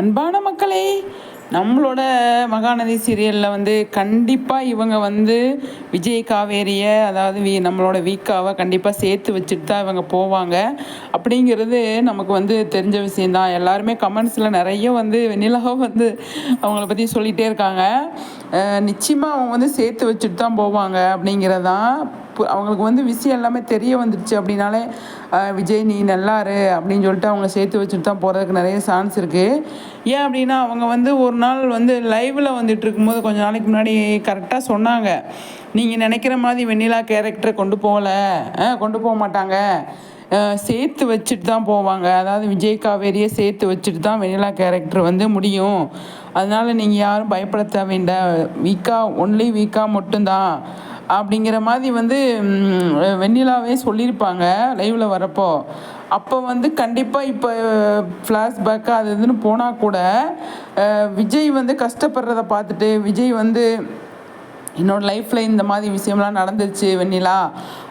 அன்பான மக்களே நம்மளோட மகாநதி சீரியலில் வந்து கண்டிப்பாக இவங்க வந்து விஜய் காவேரியை அதாவது வி நம்மளோட வீக்காவை கண்டிப்பாக சேர்த்து வச்சுட்டு தான் இவங்க போவாங்க. அப்படிங்கிறது நமக்கு வந்து தெரிஞ்ச விஷயந்தான் எல்லாருமே கமெண்ட்ஸில் நிறைய வந்து வெண்ணிலாவும் வந்து அவங்கள பற்றி சொல்லிகிட்டே இருக்காங்க. நிச்சயமாக அவங்க வந்து சேர்த்து வச்சுட்டு தான் போவாங்க அப்படிங்கிறதான் அவங்களுக்கு வந்து விஷயம் எல்லாமே தெரிய வந்துடுச்சு அப்படின்னாலே விஜய் நீ நல்லாரு அப்படின்னு சொல்லிட்டு அவங்க சேர்த்து வச்சுட்டு தான் போகிறதுக்கு நிறைய சான்ஸ் இருக்குது ஏன் அப்படின்னா அவங்க வந்து ஒரு நாள் வந்து லைவில் வந்துட்டு இருக்கும்போது கொஞ்ச நாளைக்கு முன்னாடி கரெக்டாக சொன்னாங்க. நீங்கள் நினைக்கிற மாதிரி வெண்ணிலா கேரக்டரை கொண்டு போகலை. கொண்டு போக மாட்டாங்க. சேர்த்து வச்சுட்டு தான் போவாங்க. அதாவது விஜய் காவேரியை சேர்த்து வச்சுட்டு தான் வெண்ணிலா கேரக்டர் வந்து முடியும். அதனால் நீங்கள் யாரும் பயப்படுத்த வேண்டாம் வீக்காக ஒன்லி வீக்காக மட்டும்தான். அப்படிங்கிற மாதிரி வந்து வெண்ணிலாவே சொல்லியிருப்பாங்க லைவில் வரப்போ. அப்போ வந்து கண்டிப்பாக இப்போ ஃப்ளாஷ்பேக்கு அது இதுன்னு போனால் கூட விஜய் வந்து கஷ்டப்படுறத பார்த்துட்டு விஜய் வந்து என்னோடய லைஃப்பில் இந்த மாதிரி விஷயம்லாம் நடந்துச்சு வெண்ணிலா.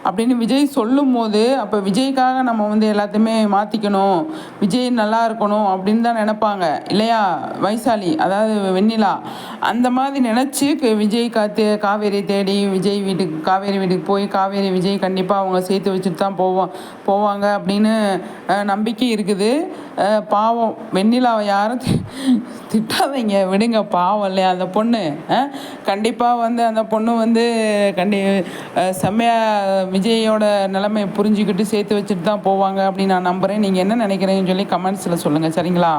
அப்படின்னு விஜய் சொல்லும் போது அப்போ விஜய்க்காக நம்ம வந்து எல்லாத்தையுமே மாற்றிக்கணும் விஜய் நல்லா இருக்கணும் அப்படின்னு தான் நினப்பாங்க. இல்லையா? வைசாலி அதாவது வெண்ணிலா. அந்த மாதிரி நினச்சி விஜய் காத்து காவேரி தேடி விஜய் வீட்டுக்கு காவேரி வீட்டுக்கு போய் காவேரி விஜய் கண்டிப்பாக அவங்க சேர்த்து வச்சுட்டு தான் போவோம் போவாங்க அப்படின்னு நம்பிக்கை இருக்குது. பாவம். வெண்ணிலாவை யாரும் திட்டாதீங்க விடுங்க பாவம் இல்லையா அந்த பொண்ணு? கண்டிப்பாக வந்து அந்த பொண்ணு வந்து கண்டி செம்மையாக விஜயோட நிலைமையை புரிஞ்சுக்கிட்டு சேர்த்து வச்சுட்டு தான் போவாங்க அப்படின்னு நான் நம்புகிறேன் நீங்கள் என்ன நினைக்கிறீங்கன்னு சொல்லி கமெண்ட்ஸில் சொல்லுங்கள் சரிங்களா?